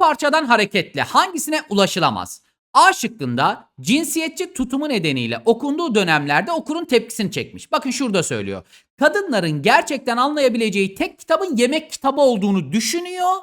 parçadan hareketle hangisine ulaşılamaz? A şıkkında cinsiyetçi tutumu nedeniyle okunduğu dönemlerde okurun tepkisini çekmiş. Bakın şurada söylüyor. Kadınların gerçekten anlayabileceği tek kitabın yemek kitabı olduğunu düşünüyor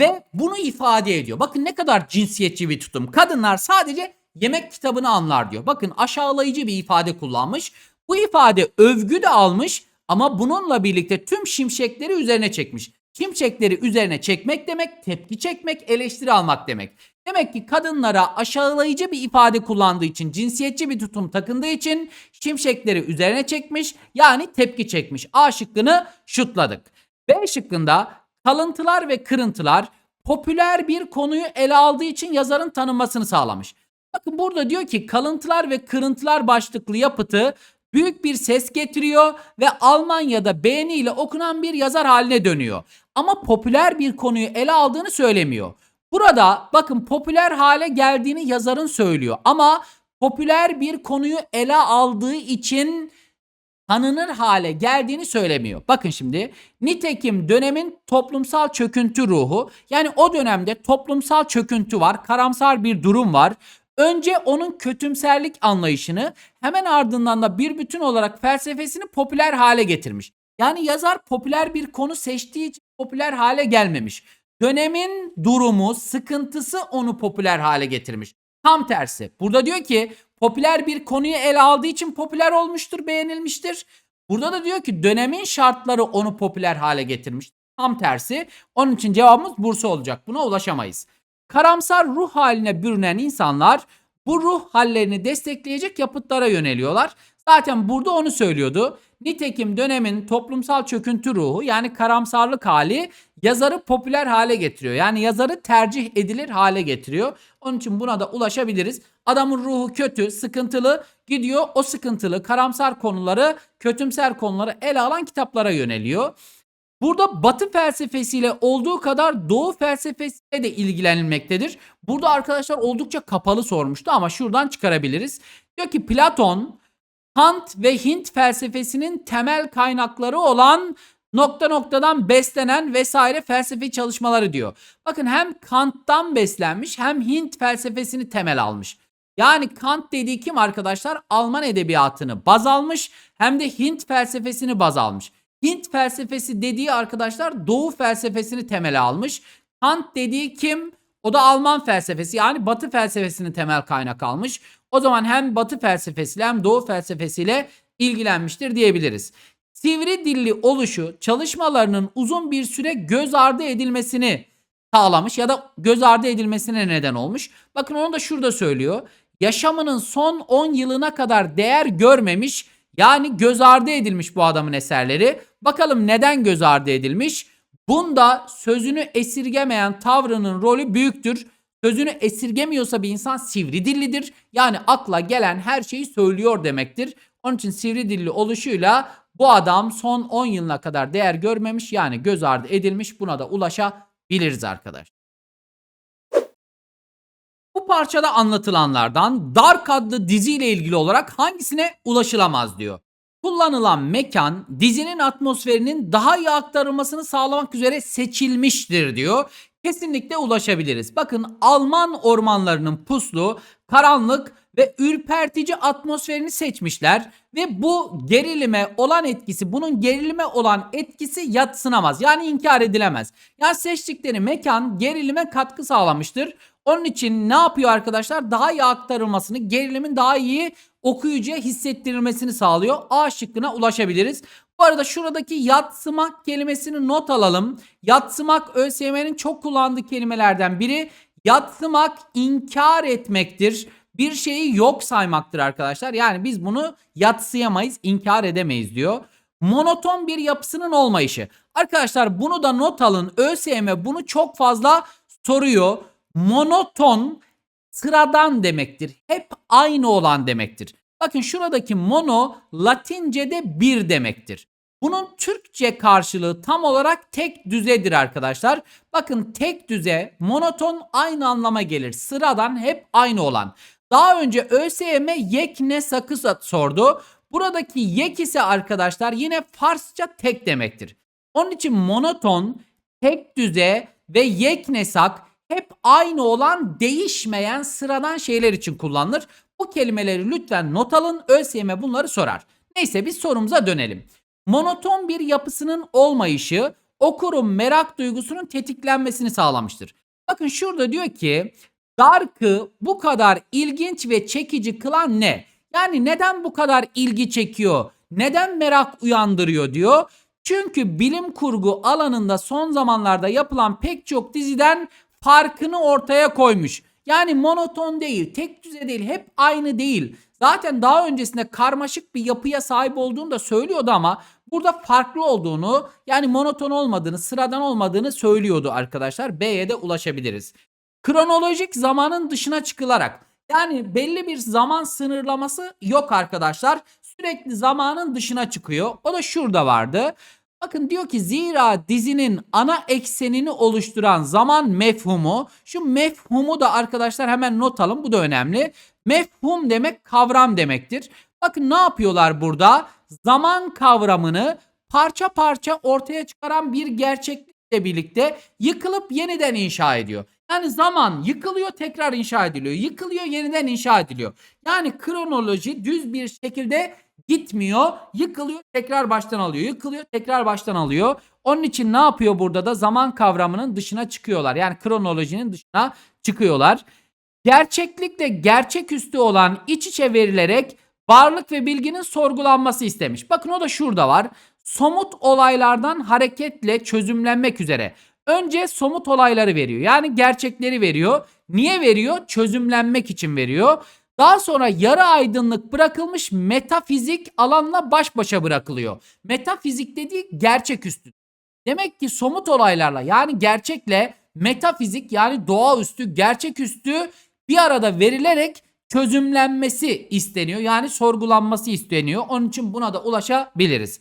ve bunu ifade ediyor. Bakın ne kadar cinsiyetçi bir tutum. Kadınlar sadece yemek kitabını anlar diyor. Bakın aşağılayıcı bir ifade kullanmış. Bu ifade övgü de almış ama bununla birlikte tüm şimşekleri üzerine çekmiş. Şimşekleri üzerine çekmek demek, tepki çekmek, eleştiri almak demek. Demek ki kadınlara aşağılayıcı bir ifade kullandığı için, cinsiyetçi bir tutum takındığı için şimşekleri üzerine çekmiş. Yani tepki çekmiş. A şıkkını şutladık. B şıkkında kalıntılar ve kırıntılar popüler bir konuyu ele aldığı için yazarın tanınmasını sağlamış. Bakın burada diyor ki kalıntılar ve kırıntılar başlıklı yapıtı büyük bir ses getiriyor ve Almanya'da beğeniyle okunan bir yazar haline dönüyor. Ama popüler bir konuyu ele aldığını söylemiyor. Burada bakın popüler hale geldiğini yazarın söylüyor ama popüler bir konuyu ele aldığı için tanınır hale geldiğini söylemiyor. Bakın şimdi nitekim dönemin toplumsal çöküntü ruhu yani o dönemde toplumsal çöküntü var, karamsar bir durum var. Önce onun kötümserlik anlayışını hemen ardından da bir bütün olarak felsefesini popüler hale getirmiş. Yani yazar popüler bir konu seçtiği için popüler hale gelmemiş. Dönemin durumu, sıkıntısı onu popüler hale getirmiş. Tam tersi. Burada diyor ki popüler bir konuyu ele aldığı için popüler olmuştur, beğenilmiştir. Burada da diyor ki dönemin şartları onu popüler hale getirmiş. Tam tersi. Onun için cevabımız Bursa olacak. Buna ulaşamayız. Karamsar ruh haline bürünen insanlar bu ruh hallerini destekleyecek yapıtlara yöneliyorlar. Zaten burada onu söylüyordu. Nitekim dönemin toplumsal çöküntü ruhu yani karamsarlık hali yazarı popüler hale getiriyor. Yani yazarı tercih edilir hale getiriyor. Onun için buna da ulaşabiliriz. Adamın ruhu kötü, sıkıntılı gidiyor o sıkıntılı, karamsar konuları, kötümser konuları ele alan kitaplara yöneliyor. Burada Batı felsefesiyle olduğu kadar Doğu felsefesiyle de ilgilenilmektedir. Burada arkadaşlar oldukça kapalı sormuştu ama şuradan çıkarabiliriz. Diyor ki Platon, Kant ve Hint felsefesinin temel kaynakları olan nokta noktadan beslenen vesaire felsefi çalışmaları diyor. Bakın hem Kant'tan beslenmiş hem Hint felsefesini temel almış. Yani Kant dediği kim arkadaşlar? Alman edebiyatını baz almış hem de Hint felsefesini baz almış. Hint felsefesi dediği arkadaşlar Doğu felsefesini temel almış. Kant dediği kim? O da Alman felsefesi yani Batı felsefesini temel kaynak almış. O zaman hem Batı felsefesiyle hem Doğu felsefesiyle ilgilenmiştir diyebiliriz. Sivri dilli oluşu çalışmalarının uzun bir süre göz ardı edilmesini sağlamış ya da göz ardı edilmesine neden olmuş. Bakın onu da şurada söylüyor. Yaşamının son 10 yılına kadar değer görmemiş yani göz ardı edilmiş bu adamın eserleri. Bakalım neden göz ardı edilmiş? Bunda sözünü esirgemeyen tavrının rolü büyüktür. Sözünü esirgemiyorsa bir insan sivri dillidir. Yani akla gelen her şeyi söylüyor demektir. Onun için sivri dilli oluşuyla bu adam son 10 yılına kadar değer görmemiş yani göz ardı edilmiş. Buna da ulaşabiliriz arkadaş. Bu parçada anlatılanlardan Dark adlı diziyle ilgili olarak hangisine ulaşılamaz diyor. Kullanılan mekan dizinin atmosferinin daha iyi aktarılmasını sağlamak üzere seçilmiştir diyor. Kesinlikle ulaşabiliriz. Bakın Alman ormanlarının puslu, karanlık ve ürpertici atmosferini seçmişler ve bu gerilime olan etkisi, bunun gerilime olan etkisi yatsınamaz. Yani inkar edilemez. Yani seçtikleri mekan gerilime katkı sağlamıştır. Onun için ne yapıyor arkadaşlar? Daha iyi aktarılmasını, gerilimin daha iyi okuyucuya hissettirilmesini sağlıyor. A şıkkına ulaşabiliriz. Bu arada şuradaki yatsımak kelimesini not alalım. Yatsımak ÖSYM'nin çok kullandığı kelimelerden biri. Yatsımak inkar etmektir. Bir şeyi yok saymaktır arkadaşlar. Yani biz bunu yatsıyamayız, inkar edemeyiz diyor. Monoton bir yapısının olmayışı. Arkadaşlar bunu da not alın. ÖSYM bunu çok fazla soruyor. Monoton sıradan demektir. Hep aynı olan demektir. Bakın şuradaki mono Latince'de bir demektir. Bunun Türkçe karşılığı tam olarak tek düzedir arkadaşlar. Bakın tek düze, monoton aynı anlama gelir. Sıradan hep aynı olan. Daha önce ÖSYM yek ne sakız sordu. Buradaki yek ise arkadaşlar yine Farsça tek demektir. Onun için monoton, tek düze ve yeknesak hep aynı olan değişmeyen sıradan şeyler için kullanılır. Bu kelimeleri lütfen not alın. ÖSYM bunları sorar. Neyse biz sorumuza dönelim. Monoton bir yapısının olmayışı okurun merak duygusunun tetiklenmesini sağlamıştır. Bakın şurada diyor ki Dark'ı bu kadar ilginç ve çekici kılan ne? Yani neden bu kadar ilgi çekiyor? Neden merak uyandırıyor diyor. Çünkü bilim kurgu alanında son zamanlarda yapılan pek çok diziden farkını ortaya koymuş. Yani monoton değil, tek düze değil, hep aynı değil. Zaten daha öncesinde karmaşık bir yapıya sahip olduğunu da söylüyordu ama burada farklı olduğunu yani monoton olmadığını, sıradan olmadığını söylüyordu arkadaşlar. B'ye de ulaşabiliriz. Kronolojik zamanın dışına çıkılarak yani belli bir zaman sınırlaması yok arkadaşlar. Sürekli zamanın dışına çıkıyor. O da şurada vardı. Bakın diyor ki zira dizinin ana eksenini oluşturan zaman mefhumu. Şu mefhumu da arkadaşlar hemen not alın bu da önemli. Mefhum demek kavram demektir. Bakın ne yapıyorlar burada? Zaman kavramını parça parça ortaya çıkaran bir gerçeklikle birlikte yıkılıp yeniden inşa ediyor. Yani zaman yıkılıyor tekrar inşa ediliyor. Yıkılıyor yeniden inşa ediliyor. Yani kronoloji düz bir şekilde gitmiyor. Yıkılıyor tekrar baştan alıyor. Yıkılıyor tekrar baştan alıyor. Onun için ne yapıyor burada da zaman kavramının dışına çıkıyorlar. Yani kronolojinin dışına çıkıyorlar. Gerçeklikle gerçeküstü olan iç içe verilerek varlık ve bilginin sorgulanması istemiş. Bakın o da şurada var. Somut olaylardan hareketle çözümlenmek üzere. Önce somut olayları veriyor. Yani gerçekleri veriyor. Niye veriyor? Çözümlenmek için veriyor. Daha sonra yarı aydınlık bırakılmış metafizik alanla baş başa bırakılıyor. Metafizik dediği gerçeküstü. Demek ki somut olaylarla yani gerçekle metafizik yani doğaüstü, gerçeküstü bir arada verilerek çözümlenmesi isteniyor. Yani sorgulanması isteniyor. Onun için buna da ulaşabiliriz.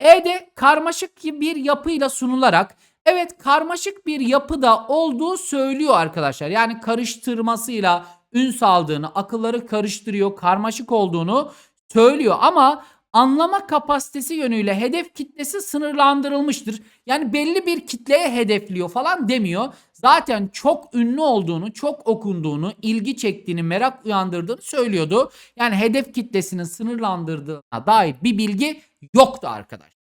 E'de karmaşık bir yapıyla sunularak evet karmaşık bir yapıda olduğu söylüyor arkadaşlar. Yani karıştırmasıyla ün saldığını, akılları karıştırıyor, karmaşık olduğunu söylüyor ama anlama kapasitesi yönüyle hedef kitlesi sınırlandırılmıştır. Yani belli bir kitleye hedefliyor falan demiyor. Zaten çok ünlü olduğunu, çok okunduğunu, ilgi çektiğini, merak uyandırdığını söylüyordu. Yani hedef kitlesinin sınırlandırdığına dair bir bilgi yoktu arkadaş.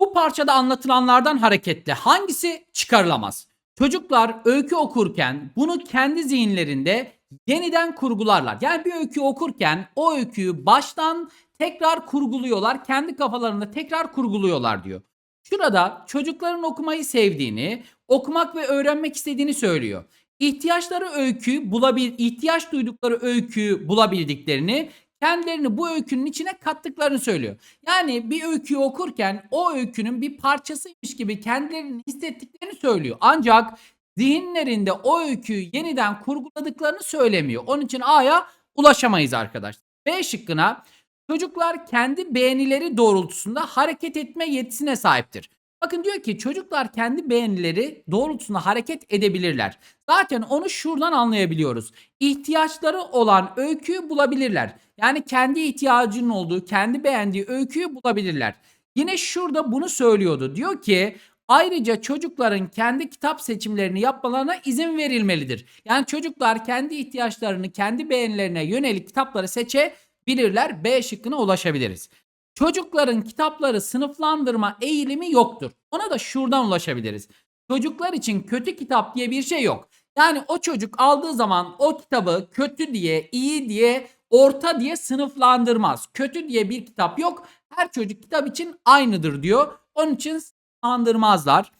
Bu parçada anlatılanlardan hareketle hangisi çıkarılamaz? Çocuklar öykü okurken bunu kendi zihinlerinde yeniden kurgularlar. Yani bir öykü okurken o öyküyü baştan tekrar kurguluyorlar. Kendi kafalarında tekrar kurguluyorlar diyor. Şurada çocukların okumayı sevdiğini, okumak ve öğrenmek istediğini söylüyor. İhtiyaçları öykü bulabil ihtiyaç duydukları öyküyü bulabildiklerini kendilerini bu öykünün içine kattıklarını söylüyor. Yani bir öyküyü okurken o öykünün bir parçasıymış gibi kendilerini hissettiklerini söylüyor. Ancak zihinlerinde o öyküyü yeniden kurguladıklarını söylemiyor. Onun için A'ya ulaşamayız arkadaşlar. B şıkkına çocuklar kendi beğenileri doğrultusunda hareket etme yetisine sahiptir. Bakın diyor ki çocuklar kendi beğenileri doğrultusunda hareket edebilirler. Zaten onu şuradan anlayabiliyoruz. İhtiyaçları olan öyküyü bulabilirler. Yani kendi ihtiyacının olduğu, kendi beğendiği öyküyü bulabilirler. Yine şurada bunu söylüyordu. Diyor ki Ayrıca çocukların kendi kitap seçimlerini yapmalarına izin verilmelidir. Yani çocuklar kendi ihtiyaçlarını, kendi beğenilerine yönelik kitapları seçebilirler. B şıkkına ulaşabiliriz. Çocukların kitapları sınıflandırma eğilimi yoktur. Ona da şuradan ulaşabiliriz. Çocuklar için kötü kitap diye bir şey yok. Yani o çocuk aldığı zaman o kitabı kötü diye, iyi diye, orta diye sınıflandırmaz. Kötü diye bir kitap yok. Her çocuk kitap için aynıdır diyor. Onun için sınıflandırmazlar.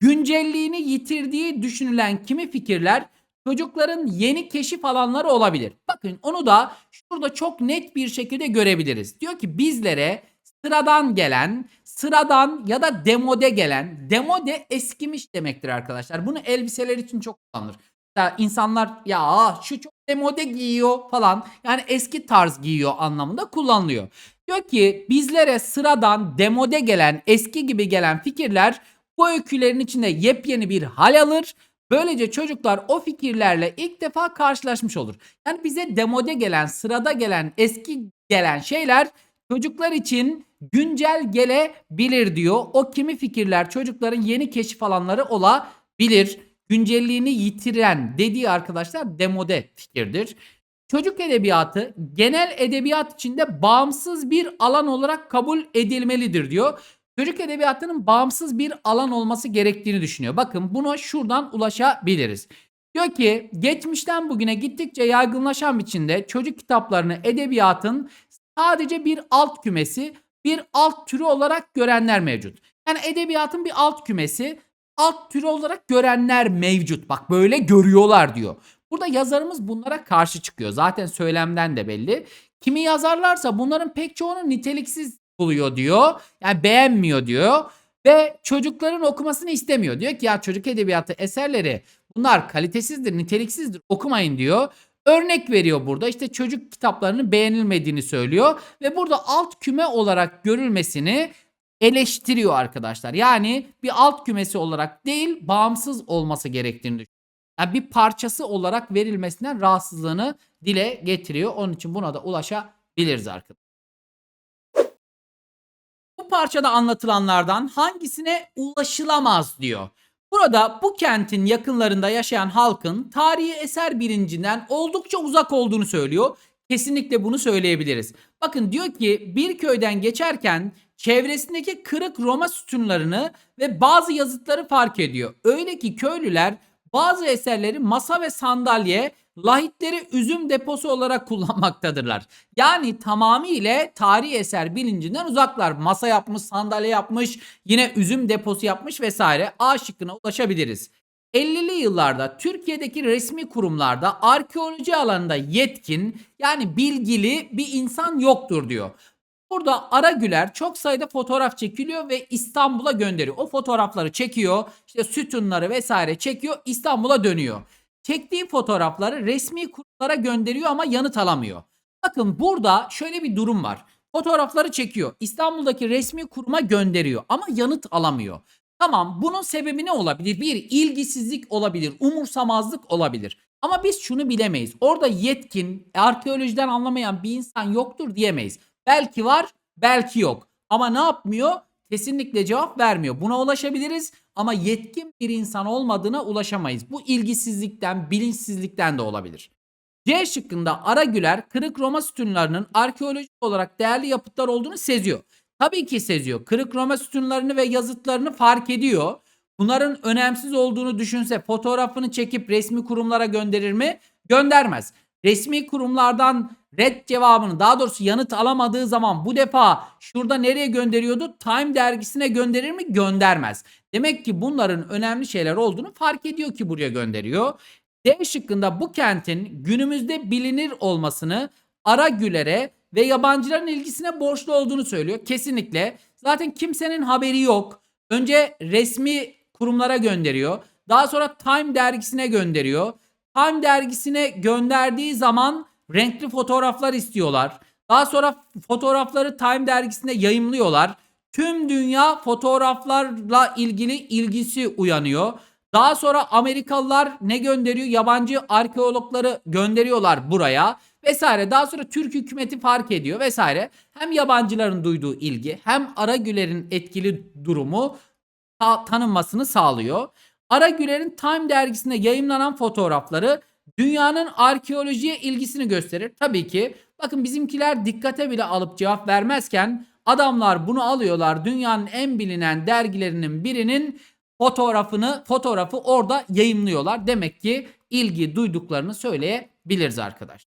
Güncelliğini yitirdiği düşünülen kimi fikirler çocukların yeni keşif alanları olabilir. Bakın onu da şurada çok net bir şekilde görebiliriz. Diyor ki bizlere sıradan gelen, sıradan ya da demode gelen, demode eskimiş demektir arkadaşlar. Bunu elbiseler için çok kullanılır. Mesela insanlar ya şu çok demode giyiyor falan. Yani eski tarz giyiyor anlamında kullanılıyor. Diyor ki bizlere sıradan demode gelen, eski gibi gelen fikirler bu öykülerin içinde yepyeni bir hal alır. Böylece çocuklar o fikirlerle ilk defa karşılaşmış olur. Yani bize demode gelen, sırada gelen, eski gelen şeyler çocuklar için güncel gelebilir diyor. O kimi fikirler çocukların yeni keşif alanları olabilir güncelliğini yitiren dediği arkadaşlar demode fikirdir. Çocuk edebiyatı genel edebiyat içinde bağımsız bir alan olarak kabul edilmelidir diyor. Çocuk edebiyatının bağımsız bir alan olması gerektiğini düşünüyor. Bakın buna şuradan ulaşabiliriz. Diyor ki geçmişten bugüne gittikçe yaygınlaşan biçimde çocuk kitaplarını edebiyatın sadece bir alt kümesi, bir alt türü olarak görenler mevcut. Yani edebiyatın bir alt kümesi, alt türü olarak görenler mevcut. Bak böyle görüyorlar diyor. Burada yazarımız bunlara karşı çıkıyor. Zaten söylemden de belli. Kimi yazarlarsa bunların pek çoğunu niteliksiz buluyor diyor. Yani beğenmiyor diyor. Ve çocukların okumasını istemiyor. Diyor ki ya çocuk edebiyatı eserleri bunlar kalitesizdir, niteliksizdir okumayın diyor. Örnek veriyor burada işte çocuk kitaplarının beğenilmediğini söylüyor. Ve burada alt küme olarak görülmesini eleştiriyor arkadaşlar. Yani bir alt kümesi olarak değil bağımsız olması gerektiğini düşünüyor. Yani bir parçası olarak verilmesinden rahatsızlığını dile getiriyor. Onun için buna da ulaşabiliriz arkadaşlar. Bu parçada anlatılanlardan hangisine ulaşılamaz diyor. Burada bu kentin yakınlarında yaşayan halkın tarihi eser bilincinden oldukça uzak olduğunu söylüyor. Kesinlikle bunu söyleyebiliriz. Bakın diyor ki bir köyden geçerken çevresindeki kırık Roma sütunlarını ve bazı yazıtları fark ediyor. Öyle ki köylüler bazı eserleri masa ve sandalye, lahitleri üzüm deposu olarak kullanmaktadırlar. Yani tamamıyla tarihi eser bilincinden uzaklar. Masa yapmış, sandalye yapmış, yine üzüm deposu yapmış vesaire. A şıkkına ulaşabiliriz. 50'li yıllarda Türkiye'deki resmi kurumlarda arkeoloji alanında yetkin yani bilgili bir insan yoktur diyor. Burada Ara Güler çok sayıda fotoğraf çekiliyor ve İstanbul'a gönderiyor. O fotoğrafları çekiyor, işte sütunları vesaire çekiyor, İstanbul'a dönüyor. Çektiği fotoğrafları resmi kurumlara gönderiyor ama yanıt alamıyor. Bakın burada şöyle bir durum var. Fotoğrafları çekiyor. İstanbul'daki resmi kuruma gönderiyor ama yanıt alamıyor. Tamam bunun sebebi ne olabilir? Bir ilgisizlik olabilir, umursamazlık olabilir. Ama biz şunu bilemeyiz. Orada yetkin, arkeolojiden anlamayan bir insan yoktur diyemeyiz. Belki var, belki yok. Ama ne yapmıyor? Kesinlikle cevap vermiyor. Buna ulaşabiliriz ama yetkin bir insan olmadığına ulaşamayız. Bu ilgisizlikten, bilinçsizlikten de olabilir. C şıkkında Ara Güler kırık Roma sütunlarının arkeolojik olarak değerli yapıtlar olduğunu seziyor. Tabii ki seziyor. Kırık Roma sütunlarını ve yazıtlarını fark ediyor. Bunların önemsiz olduğunu düşünse fotoğrafını çekip resmi kurumlara gönderir mi? Göndermez. Resmi kurumlardan red cevabını daha doğrusu yanıt alamadığı zaman bu defa şurada nereye gönderiyordu? Time dergisine gönderir mi? Göndermez. Demek ki bunların önemli şeyler olduğunu fark ediyor ki buraya gönderiyor. D şıkkında bu kentin günümüzde bilinir olmasını Ara Güler'e ve yabancıların ilgisine borçlu olduğunu söylüyor. Kesinlikle. Zaten kimsenin haberi yok. Önce resmi kurumlara gönderiyor. Daha sonra Time dergisine gönderiyor. Time dergisine gönderdiği zaman renkli fotoğraflar istiyorlar. Daha sonra fotoğrafları Time dergisinde yayımlıyorlar. Tüm dünya fotoğraflarla ilgili ilgisi uyanıyor. Daha sonra Amerikalılar ne gönderiyor? Yabancı arkeologları gönderiyorlar buraya vesaire. Daha sonra Türk hükümeti fark ediyor vesaire. Hem yabancıların duyduğu ilgi hem Aragüler'in etkili durumu ta- tanınmasını sağlıyor. Aragüler'in Time dergisinde yayımlanan fotoğrafları dünyanın arkeolojiye ilgisini gösterir. Tabii ki bakın bizimkiler dikkate bile alıp cevap vermezken adamlar bunu alıyorlar dünyanın en bilinen dergilerinin birinin fotoğrafını fotoğrafı orada yayımlıyorlar. Demek ki ilgi duyduklarını söyleyebiliriz arkadaşlar.